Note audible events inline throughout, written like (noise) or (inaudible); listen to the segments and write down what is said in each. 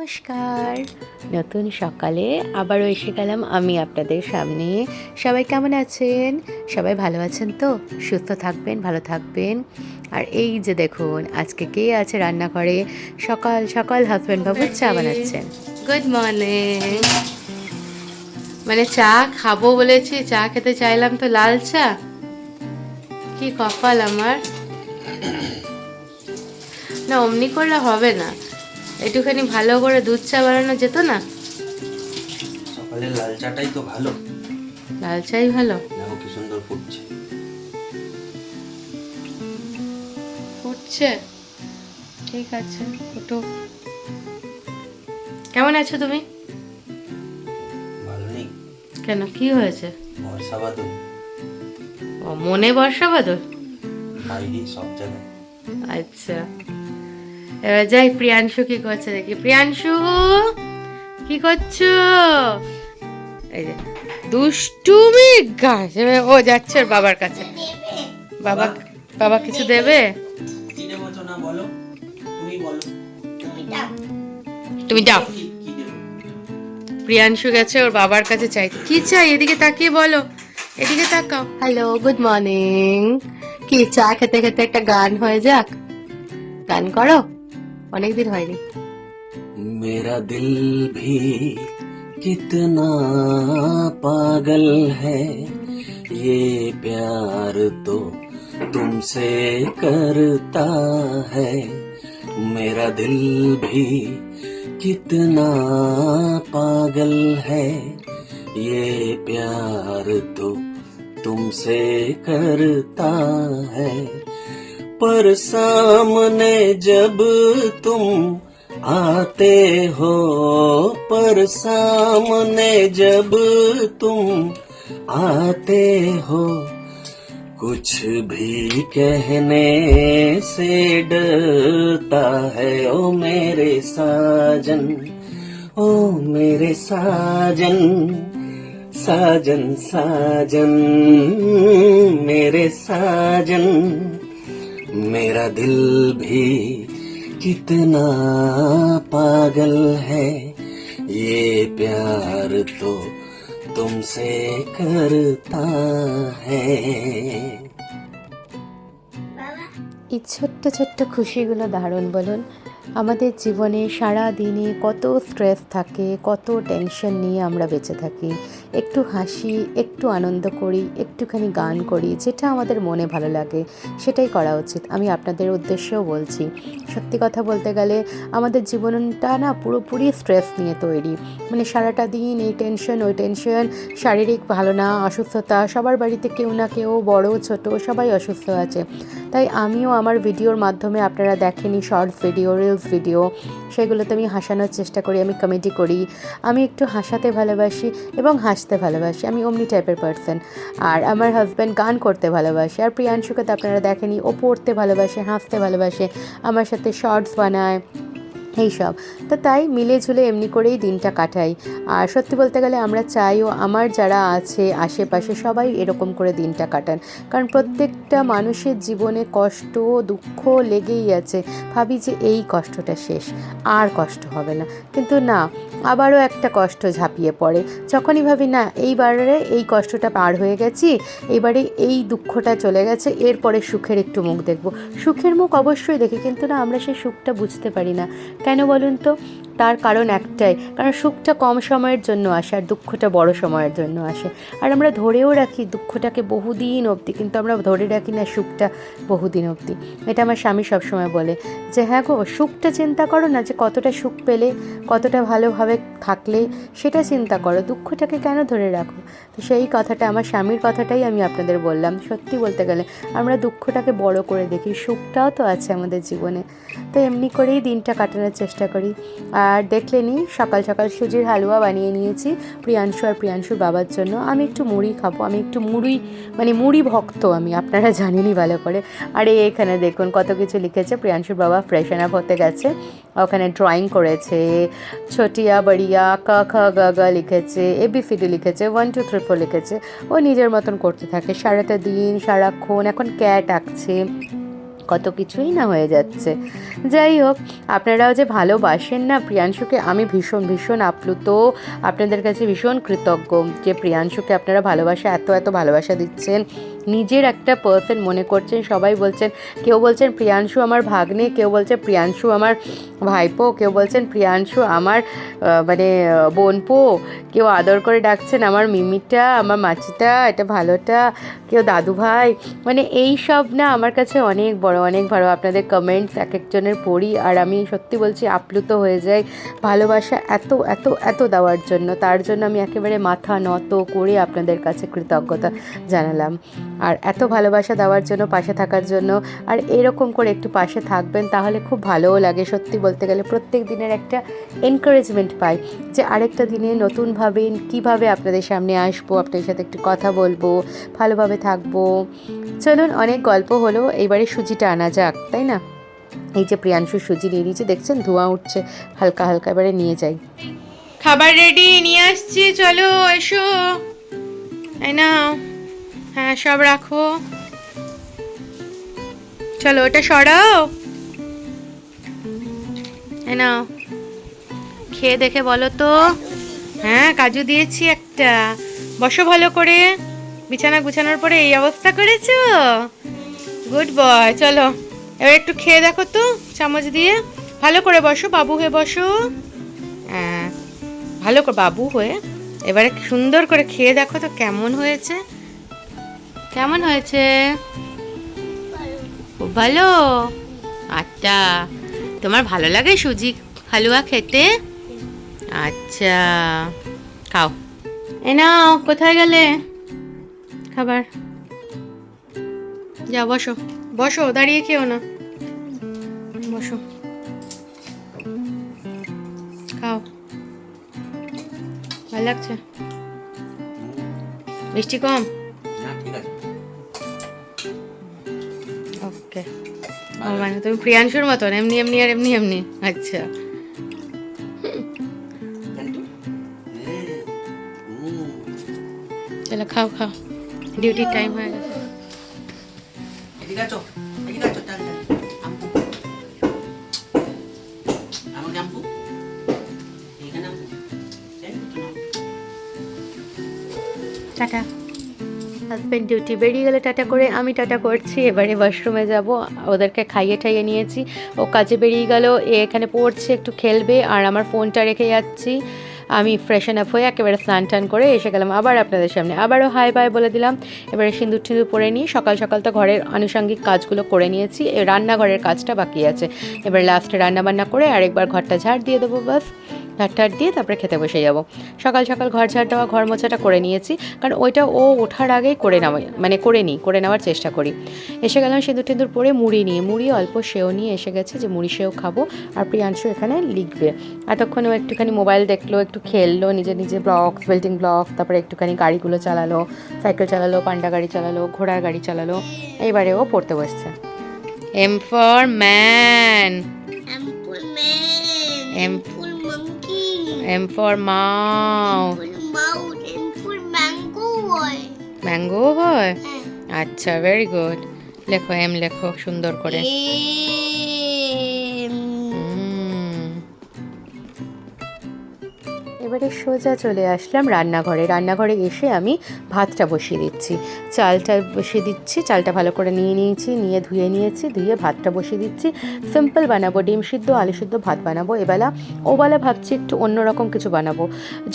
নমস্কার। নতুন সকালে আবারও এসে গেলাম আমি আপনাদের সামনে। সবাই কেমন আছেন? সবাই ভালো আছেন তো? সুস্থ থাকবেন, ভালো থাকবেন। আর এই যে দেখুন, আজকে কে আছে রান্নাঘরে? সকাল সকাল হাজব্যান্ড বাবু চা বানাচ্ছেন। গুড মর্নিং মানে চা খাব বলেছি, চা খেতে চাইলাম তো লাল চা। কি কপাল আমার। না, অমনি করলে হবে না। একটুখানি ভালো করে দুধ চা বানানো যেত না? সকালে লাল চাটাই তো ভালো। লাল চাই ভালো? দেখো কি সুন্দর ফুটছে। ফুটছে? ঠিক আছে ফুটো কেমন আছো তুমি? ভালো নেই। কেন কি হয়েছে? বর্ষা বাদল। ও মনে বর্ষা বাদল? বাইরে সব জায়গায়। আচ্ছা। এবার যাই প্রিয়াংশু কি করছে দেখি। প্রিয়াংশু কি করছ? এই যে দুষ্টুমি গাছ এবার ও যাচ্ছে ওর বাবার কাছে। বাবা বাবা কিছু দেবে? কি দেবো তো না বলো। তুমি বলো। যাও। প্রিয়াংশু গেছে ওর বাবার কাছে চাই কি চাই? এদিকে তাকিয়ে বলো। এদিকে তাকাও। হ্যালো গুড মর্নিং কি চা খেতে খেতে একটা গান হয়ে যাক? গান করো। অনেকদিন হয়নি मेरा दिल भी कितना पागल है ये प्यार तो तुमसे करता है मेरा दिल भी कितना पागल है ये प्यार तो तुमसे करता है पर सामने जब तुम आते हो, पर सामने जब तुम आते हो, कुछ भी कहने से डरता है। ओ मेरे साजन, ओ मेरे साजन साजन साजन, मेरे साजन। मेरा दिल भी कितना पागल है ये प्यार तो तुमसे करता है এই ছোট্ট ছোট্ট খুশিগুলো দারুণ বলুন আমাদের জীবনে সারা দিনে কত স্ট্রেস থাকে, কত টেনশন নিয়ে আমরা বেঁচে থাকি। একটু হাসি, একটু আনন্দ করি, একটুখানি গান করি, যেটা আমাদের মনে ভালো লাগে, সেটাই করা উচিত। আমি আপনাদের উদ্দেশ্যেও বলছি, সত্যি কথা বলতে গেলে আমাদের জীবনটা না পুরোপুরি স্ট্রেস নিয়ে তৈরি। মানে সারাটা দিন এই টেনশন ওই টেনশন শারীরিক ভালো না, অসুস্থতা, সবার বাড়িতে কেউ না কেউ বড়, ছোট, সবাই অসুস্থ আছে। তাই আমিও আমার ভিডিওর মাধ্যমে আপনারা দেখেনি শর্টস ভিডিও রিলস ভিডিও সেগুলোতে আমি হাসানোর চেষ্টা করি, আমি কমেডি করি। আমি একটু হাসাতে ভালোবাসি এবং হাসতে ভালোবাসি, আমি অমনি টাইপের পার্সন আর আমার হাজব্যান্ড গান করতে ভালোবাসে, আর প্রিয়াংশুকে তো আপনারা দেখেনি, ও পড়তে ভালোবাসে, হাসতে ভালোবাসে, আমার সাথে শর্টস বানায়। এইসব তো তাই মিলে ঝুলে এমনি করেই দিনটা কাটাই। আর সত্যি বলতে গেলে আমরা চাইও আমার যারা আছে আশেপাশে সবাই এরকম করে দিনটা কাটান। কারণ প্রত্যেকটা মানুষের জীবনে কষ্ট দুঃখ লেগেই আছে। ভাবি যে এই কষ্টটা শেষ, আর কষ্ট হবে না। কিন্তু না, আবারও একটা কষ্ট ঝাঁপিয়ে পড়ে। যখনই ভাবি, না, এইবারে এই কষ্টটা পার হয়ে গেছি, এবারে এই দুঃখটা চলে গেছে, এরপরে সুখের একটু মুখ দেখব। সুখের মুখ অবশ্যই দেখি, কিন্তু না, আমরা সেই সুখটা বুঝতে পারি না। কেন বলুন তো তার কারণ একটাই, কারণ সুখটা কম সময়ের জন্য আসে আর দুঃখটা বড় সময়ের জন্য আসে। আর আমরা ধরেও রাখি দুঃখটাকে বহুদিন অবধি, কিন্তু আমরা ধরে রাখি না সুখটা বহুদিন অবধি। এটা আমার স্বামী সবসময় বলে যে হ্যাঁ গো, সুখটা চিন্তা করো না যে কতটা সুখ পেলে, কতটা ভালোভাবে থাকলে সেটা চিন্তা করো। দুঃখটাকে কেন ধরে রাখো? তো সেই কথাটা, আমার স্বামীর কথাটাই আমি আপনাদের বললাম। সত্যি বলতে গেলে আমরা দুঃখটাকে বড় করে দেখি, সুখটাও তো আছে আমাদের জীবনে। তো এমনি করেই দিনটা কাটানোর চেষ্টা করি। আর দেখলেনি সকাল সকাল সুজির হালুয়া বানিয়ে নিয়েছি প্রিয়াংশু আর প্রিয়াংশুর বাবার জন্য। আমি একটু মুড়ি খাব, আমি একটু মুড়ি মানে মুড়ি ভক্ত আমি, আপনারা (laughs) জানেনই ভালো করে। আর এখানে দেখুন কত কিছু লিখেছে, প্রিয়াংশুর বাবা ফ্রেশন আপ হতে গেছে। ওখানে ড্রয়িং করেছে, ছোটিয়া বড়িয়া ক খ গ গ লিখেছে এবিসিডি লিখেছে ওয়ান টু থ্রি ফোর লিখেছে। ও নিজের মতন করতে থাকে, সারাটা দিন, সারাক্ষণ, এখন ক্যাট আঁকছে। কত কিছুই না হয়ে যাচ্ছে। যাই হোক, আপনারাও যে ভালোবাসেন না প্রিয়াংশুকে, আমি ভীষণ ভীষণ আপ্লুত। আপনাদের কাছে ভীষণ কৃতজ্ঞ যে প্রিয়াংশুকে আপনারা ভালোবাসা, এত এত ভালোবাসা দিচ্ছেন। নিজের একটা পার্সন মনে করছেন, সবাই বলছেন, কেউ বলছেন, প্রিয়াংশু আমার ভাগ্নে কেউ বলছে, প্রিয়াংশু আমার ভাইপো কেউ বলছেন, প্রিয়াংশু আমার মানে বোনপো কেউ আদর করে ডাকছেন, আমার মিমিটা আমার মাছিটা এটা ভালোটা কেউ দাদু ভাই মানে এই সব না আমার কাছে অনেক বড়, অনেক ভালো। আপনাদের কমেন্টস এক একজনের পড়ি, আর আমি সত্যি বলছি আপ্লুত হয়ে যাই। ভালোবাসা এত এত এত দেওয়ার জন্য। তার জন্য আমি একেবারে মাথা নত করে আপনাদের কাছে কৃতজ্ঞতা জানালাম। আর এত ভালোবাসা দেওয়ার জন্য, পাশে থাকার জন্য, আর এরকম করে একটু পাশে থাকবেন, তাহলে খুব ভালোও লাগে। সত্যি বলতে গেলে প্রত্যেক দিনের একটা এনকারেজমেন্ট পাই যে আরেকটা দিনে নতুনভাবে কীভাবে আপনাদের সামনে আসব, আপনাদের সাথে একটু কথা বলব, ভালোভাবে থাকব। চলুন, অনেক গল্প হলো এইবারে সুজিটা আনা যাক, তাই না? এই যে প্রিয়াংশু সুজি নিয়ে নিয়েছে, দেখছেন? ধোঁয়া উঠছে, হালকা হালকা এবারে নিয়ে যাই। খাবার রেডি নিয়ে আসছি, চলো, এসো। এই নাও। হ্যাঁ সব রাখো। চলো, ওটা সরাও। নাও। খেয়ে দেখে বলো তো। হ্যাঁ কাজু দিয়েছি একটা। বসো ভালো করে। বিছানা গুছানোর পরে এই অবস্থা করেছ? গুড বয় চলো। এবার একটু খেয়ে দেখো তো, চামচ দিয়ে। ভালো করে বসো, বাবু হয়ে বসো। হ্যাঁ ভালো করে বাবু হয়ে। এবারে সুন্দর করে খেয়ে দেখো তো কেমন হয়েছে। কেমন হয়েছে? ভালো? আচ্ছা তোমার ভালো লাগে সুজি হালুয়া খেতে? আচ্ছা খাও। এ নাও, কোথায় গেলে? খাবার। যা বসো। বসো, দাঁড়িয়ে খেও না। বসো। খাও। ভালো লাগছে। মিষ্টি কম? ওকে ও মানে তুমি প্রিয়াংশুর মতন এমনি এমনি আর এমনি এমনি। আচ্ছা। চলো খাও খাও। ডিউটির টাইম হয়ে গেছে। টাটা। হাজব্যান্ড ডিউটি বেরিয়ে গেলে টাটা করে, আমি টাটা করছি, এবারে ওয়াশরুমে যাব, ওদেরকে খাইয়ে টাইয়ে নিয়েছি। ও কাজে বেরিয়ে গেল, এ এখানে পড়ছে, একটু খেলবে, আর আমার ফোনটা রেখে যাচ্ছি। আমি ফ্রেশন আপ হয়ে একেবারে স্নান টান করে এসে গেলাম আবার আপনাদের সামনে। আবারও হাই বাই বলে দিলাম। এবারে সিঁদুর টিঁদুর পরে নিয়ে সকাল সকাল তো ঘরের আনুষঙ্গিক কাজগুলো করে নিয়েছি রান্নাঘরের কাজটা বাকি আছে। এবার লাস্টে রান্না বান্না করে আরেকবার ঘরটা ঝাড় দিয়ে দেবো, বাস। টাড় দিয়ে তারপরে খেতে বসে যাব। সকাল সকাল ঘর ঝাড় দেওয়া ঘর মোছাটা করে নিয়েছি কারণ ওইটা ও ওঠার আগেই করে নেওয়া মানে করে নিই করে নেওয়ার চেষ্টা করি। এসে গেলাম সিঁদুর টিঁদুর পরে মুড়ি নিয়ে মুড়ি অল্প সেও নিয়ে এসে গেছে যে মুড়ি সেও খাব আর প্রিয়াংশু এখানে লিখবে। এতক্ষণ ও একটুখানি মোবাইল দেখল একটু খেললো নিজে নিজে ব্লক বিল্ডিং ব্লক তারপরে একটুখানি গাড়িগুলো চালালো সাইকেল চালালো পান্ডা গাড়ি চালালো ঘোড়ার গাড়ি চালালো এইবারে ও পড়তে বসছে। M for man. M full mango boy. Mango হ্যাঁ। আচ্ছা ভেরি গুড লেখো এম লেখো সুন্দর করে। এবারে সোজা চলে আসলাম রান্নাঘরে। রান্নাঘরে এসে আমি ভাতটা বসিয়ে দিচ্ছি। চালটা বসিয়ে দিচ্ছি, চালটা ভালো করে নিয়ে নিয়েছি, নিয়ে ধুয়ে নিয়েছি, ধুয়ে ভাতটা বসিয়ে দিচ্ছি। সিম্পল বানাবো, ডিম সিদ্ধ, আলু সিদ্ধ, ভাত বানাবো। এবেলা ওবেলা ভাবছি একটু অন্যরকম কিছু বানাবো।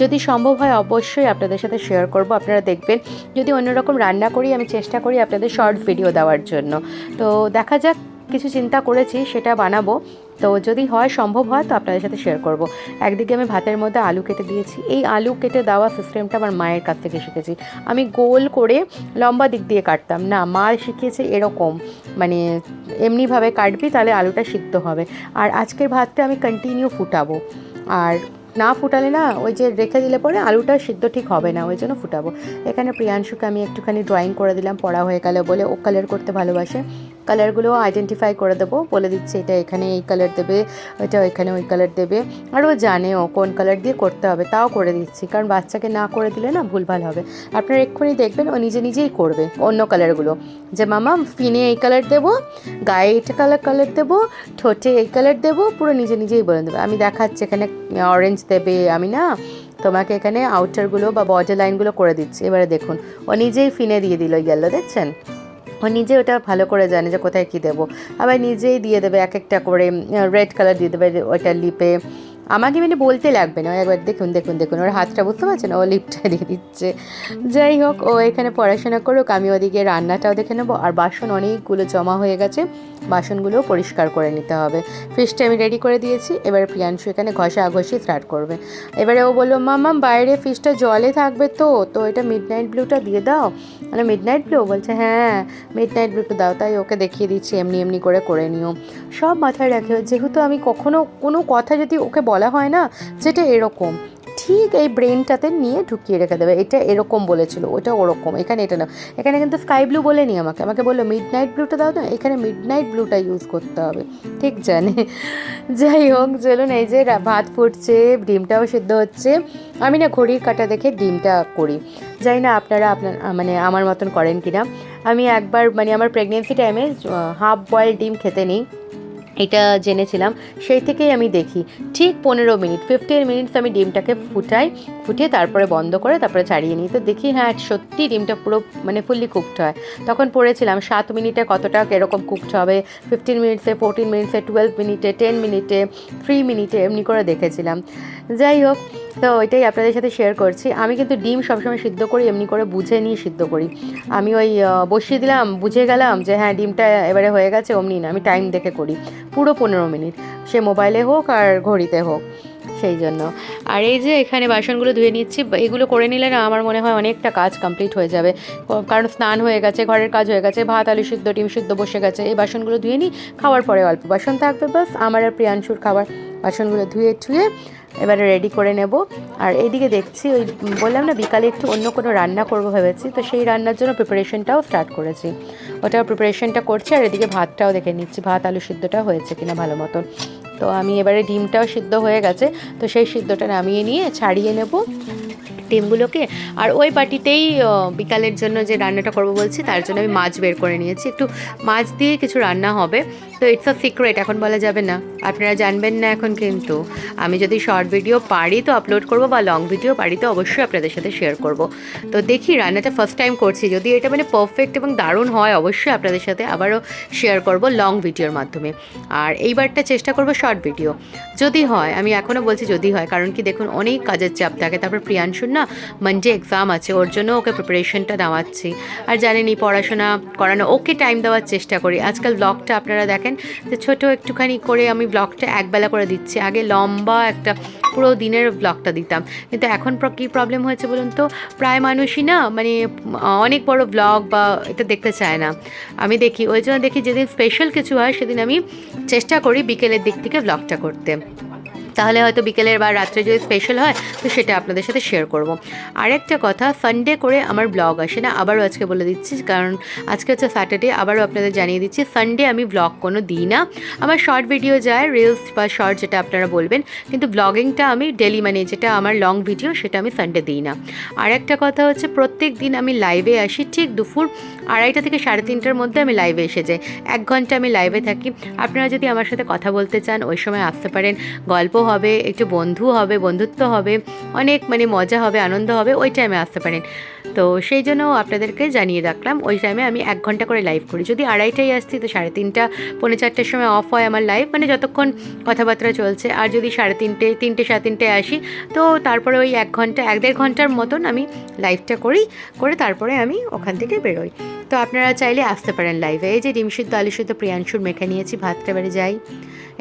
যদি সম্ভব হয় অবশ্যই আপনাদের সাথে শেয়ার করব। আপনারা দেখবেন যদি অন্যরকম রান্না করি, আমি চেষ্টা করি আপনাদের শর্ট ভিডিও দেওয়ার জন্য। তো দেখা যাক, কিছু চিন্তা করেছি, সেটা বানাবো। তো যদি হয়, সম্ভব হয়, তো আপনাদের সাথে শেয়ার করব। একদিকে আমি ভাতের মধ্যে আলু কেটে দিয়েছি। এই আলু কেটে দেওয়া সিস্টেমটা আমার মায়ের কাছ থেকে শিখেছি। আমি গোল করে লম্বা দিক দিয়ে কাটতাম। না, মা শিখিয়েছে এরকম। মানে এমনিভাবে কাটবি, তাহলে আলুটা সিদ্ধ হবে। আর আজকের ভাতটা আমি কন্টিনিউ ফুটাবো। আর না ফুটালে না, ওই যে রেখে দিলে পরে আলুটা সিদ্ধ ঠিক হবে না, ওই জন্য ফুটাবো। এখানে প্রিয়াংশুকে আমি একটুখানি ড্রয়িং করে দিলাম, পড়া হয়ে গেল বলে ও কালার করতে ভালোবাসে। কালারগুলো আইডেন্টিফাই করে দেবো। বলে দিচ্ছে এটা এখানে এই কালার দেবে, এটা এখানে ওই কালার দেবে। আর ও জানেও কোন কালার দিয়ে করতে হবে, তাও করে দিচ্ছি। কারণ বাচ্চাকে না করে দিলে না ভুলভাল হবে। আপনারা এক্ষুনি দেখবেন ও নিজে নিজেই করবে অন্য কালারগুলো যে মামা, ফিনে এই কালার দেবো গায়ে এটা কালার কালার দেবো, ঠোঁটে এই কালার দেবো, পুরো নিজে নিজেই বলে দেবে। আমি দেখাচ্ছি, এখানে অরেঞ্জ দেবে আমি না। তোমাকে এখানে আউটারগুলো বা বর্ডার লাইনগুলো করে দিচ্ছি। এবারে দেখুন, ও নিজেই ফিনে দিয়ে দিল ইয়েলো দেখছেন? নিজে ওটা ভালো করে জানে যে কোথায় কী দেবো। আবার নিজেই দিয়ে দেবে এক একটা করে রেড কালার দিয়ে দেবে ওইটা লিপে আমাকে মানে বলতে লাগবে না। একবার দেখুন দেখুন দেখুন। ওর হাতটা বুঝতে পারছেন? ও লিপটা দিয়ে দিচ্ছে। যাই হোক, ও এখানে পড়াশোনা করুক, আমি ওদিকে রান্নাটাও দেখে নেব। আর বাসন অনেকগুলো জমা হয়ে গেছে, বাসনগুলোও পরিষ্কার করে নিতে হবে। ফিশটা আমি রেডি করে দিয়েছি, এবার প্রিয়াংশু এখানে ঘষা ঘষি স্টার্ট করবে। এবারে ও বলল মামা বাইরে ফিশটা জলে থাকবে তো তো এটা মিড নাইট ব্লুটা দিয়ে দাও। মানে মিড নাইট ব্লু বলছে হ্যাঁ মিড নাইট ব্লুটা দাও। তাই ওকে দেখিয়ে দিচ্ছি, এমনি এমনি করে করে নিও। সব মাথায় রাখে, যেহেতু আমি কখনো কোনো কথা যদি ওকে বলা হয় না যেটা এরকম। ঠিক এই ব্রেনটাতে নিয়ে ঢুকিয়ে রেখে দেবে। এটা এরকম বলেছিল, ওটা ওরকম। এখানে এটা না এখানে কিন্তু স্কাই ব্লু বলে বলেনি আমাকে। আমাকে বলল মিড নাইট ব্লুটা দাও না, এখানে মিড নাইট ব্লুটা ইউজ করতে হবে। ঠিক জানে। যাই হোক, চলুন এই যে ভাত ফুটছে, ডিমটাও সিদ্ধ হচ্ছে। আমি না ঘড়ির কাটা দেখে ডিমটা করি। জানি না আপনারা আপনার মানে আমার মতন করেন কি না আমি একবার মানে আমার প্রেগনেন্সি টাইমে হাফ বয়েল ডিম খেতে নেই। এটা জেনেছিলাম, সেই থেকেই আমি দেখি। ঠিক পনেরো মিনিট ফিফটিন মিনিটস আমি ডিমটাকে ফুটাই, ফুটিয়ে তারপরে বন্ধ করে তারপরে ছাড়িয়ে নিই। তো দেখি হ্যাঁ সত্যি ডিমটা পুরো মানে ফুললি কুকড হয়। তখন পড়েছিলাম সাত মিনিটে কতটা এরকম কুকড হবে। ফিফটিন মিনিটসে ফোরটিন মিনিটসে টুয়েলভ মিনিটে টেন মিনিটে থ্রি মিনিটে এমনি করে দেখেছিলাম। যাই হোক, তো ওইটাই আপনাদের সাথে শেয়ার করছি। আমি কিন্তু ডিম সবসময় সিদ্ধ করি, এমনি করে বুঝে নিয়ে সিদ্ধ করি। আমি ওই বসিয়ে দিলাম, বুঝে গেলাম যে হ্যাঁ ডিমটা এবারে হয়ে গেছে, অমনি না, আমি টাইম দেখে করি। পুরো পনেরো মিনিট। সে মোবাইলে হোক আর ঘড়িতে হোক। সেই জন্য। আর এই যে এখানে বাসনগুলো ধুয়ে নিচ্ছি এগুলো করে নিলে না আমার মনে হয় অনেকটা কাজ কমপ্লিট হয়ে যাবে। কারণ স্নান হয়ে গেছে, ঘরের কাজ হয়ে গেছে, ভাত, আলু সিদ্ধ, ডিম সিদ্ধ বসে গেছে। এই বাসনগুলো ধুয়ে নিই, খাওয়ার পরে অল্প বাসন থাকবে বাস আমার আর প্রিয়াংশুর খাবার বাসনগুলো ধুয়ে ঠুয়ে এবারে রেডি করে নেব। আর এইদিকে দেখছি ওই, বললাম না বিকালে একটু অন্য কোনো রান্না করব ভেবেছি, তো সেই রান্নার জন্য প্রিপারেশনটাও স্টার্ট করেছি। ওটাও প্রিপারেশনটা করছি, আর এদিকে ভাতটাও দেখে নিচ্ছি, ভাত, আলু সিদ্ধটা হয়েছে কিনা ভালো মতন। তো আমি এবারে ডিমটাও সিদ্ধ হয়ে গেছে তো সেই সিদ্ধটা নামিয়ে নিয়ে ছাড়িয়ে নেব। ডিমগুলোকে আর ওই বাটিতেই বিকালের জন্য যে রান্নাটা করব বলছি, তার জন্য আমি মাছ বের করে নিয়েছি। একটু মাছ দিয়ে কিছু রান্না হবে। তো ইটস আ সিক্রেট এখন বলা যাবে না। আপনারা জানবেন না এখন কিন্তু। আমি যদি শর্ট ভিডিও পারি তো আপলোড করব বা লং ভিডিও পারি তো অবশ্যই আপনাদের সাথে শেয়ার করব। তো দেখি রান্নাটা ফার্স্ট টাইম করছি। যদি এটা মানে পারফেক্ট এবং দারুণ হয়, অবশ্যই আপনাদের সাথে আবারও শেয়ার করব লং ভিডিওর মাধ্যমে। আর এইবারটা চেষ্টা করব শর্ট ভিডিও যদি হয়, আমি এখনও বলছি যদি হয়, কারণ কি দেখুন, অনেক কাজের চাপ থাকে। তারপর প্রিয়াংশুর না মানডে এক্সাম আছে, ওর জন্য ওকে প্রিপারেশনটা নেওয়াচ্ছি আর জানেনই পড়াশোনা করানো, ওকে টাইম দেওয়ার চেষ্টা করি। আজকাল ব্লগটা আপনারা দেখেন, যে ছোটো একটুখানি করে আমি ব্লগটা একবেলা করে দিচ্ছি। আগে লম্বা একটা পুরো দিনের ব্লগটা দিতাম। কিন্তু এখন কী প্রবলেম হয়েছে বলুন তো? প্রায় মানুষই না মানে অনেক বড় ব্লগ বা এটা দেখতে চায় না। আমি দেখি, ওই জন্য দেখি যেদিন স্পেশাল কিছু হয়, সেদিন আমি চেষ্টা করি বিকেলের দিক থেকে ব্লগটা করতে। তাহলে হয়তো বিকেলের বা রাত্রে যদি স্পেশাল হয়, তো সেটা আপনাদের সাথে শেয়ার করব। আরেকটা কথা সানডে করে আমার ব্লগ আসে না, আবারও আজকে বলে দিচ্ছি, কারণ আজকে হচ্ছে স্যাটারডে আবারও আপনাদের জানিয়ে দিচ্ছি সানডে আমি ব্লগ কোনো দিই না। আমার শর্ট ভিডিও যায় রিলস বা শর্ট যেটা আপনারা বলবেন, কিন্তু ব্লগিংটা আমি ডেলি মানে যেটা আমার লং ভিডিও সেটা আমি সানডে দিই না। আর একটা কথা হচ্ছে, প্রত্যেক দিন আমি লাইভে আসি, ঠিক দুপুর আড়াইটা থেকে সাড়ে তিনটার মধ্যে আমি লাইভে এসে যাই। এক ঘণ্টা আমি লাইভে থাকি। আপনারা যদি আমার সাথে কথা বলতে চান, ওই সময় আসতে পারেন, গল্প হবে, একটু বন্ধু হবে, বন্ধুত্ব হবে, অনেক মানে মজা হবে, আনন্দ হবে, ওই টাইমে আসতে পারেন। তো সেই জন্য আপনাদেরকে জানিয়ে রাখলাম, ওই টাইমে আমি এক ঘণ্টা করে লাইভ করি। যদি আড়াইটায় আসছি, তো সাড়ে তিনটা, পৌনে চারটের সময় অফ হয় আমার লাইভ মানে যতক্ষণ কথাবার্তা চলছে। আর যদি সাড়ে তিনটে তিনটে, সাড়ে তিনটে আসি, তো তারপরে ওই এক ঘণ্টা, এক দেড় ঘণ্টার মতন আমি লাইভটা করি, করে তারপরে আমি ওখান থেকে বেরোই। তো আপনারা চাইলে আসতে পারেন লাইভে এই যে ডিম সিদ্ধ, আলু সিদ্ধ, প্রিয়াংশুর মেখে নিয়েছি ভাতটা এবারে যাই।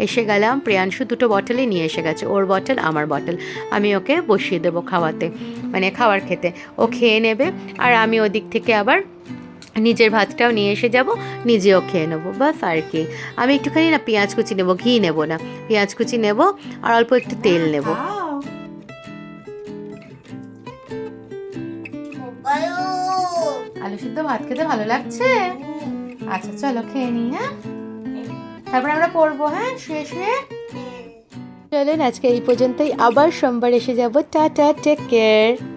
এসে গেলাম, প্রিয়াংশু দুটো বটলই নিয়ে এসে গেছে, ওর বটল আমার বটল আমি ওকে বসিয়ে দেবো খাওয়াতে মানে খাবার খেতে। ও খেয়ে নেবে আর আমি ওদিক থেকে আবার নিজের ভাতটাও নিয়ে এসে যাব, নিজেও খেয়ে নেব, বাস আর কি। আমি একটুখানি না পেঁয়াজ কুচি নেব, ঘি নেব না। পেঁয়াজ কুচি নেব আর অল্প একটু তেল নেব। আলু সিদ্ধ ভাত খেতে ভালো লাগছে? আচ্ছা চলো খেয়ে নিই হ্যাঁ? তারপরে আমরা পড়ব হ্যাঁ? শুয়ে শুয়ে? চলুন, আজকে এই পর্যন্তই। আবার সোমবার এসে যাব। Tata take care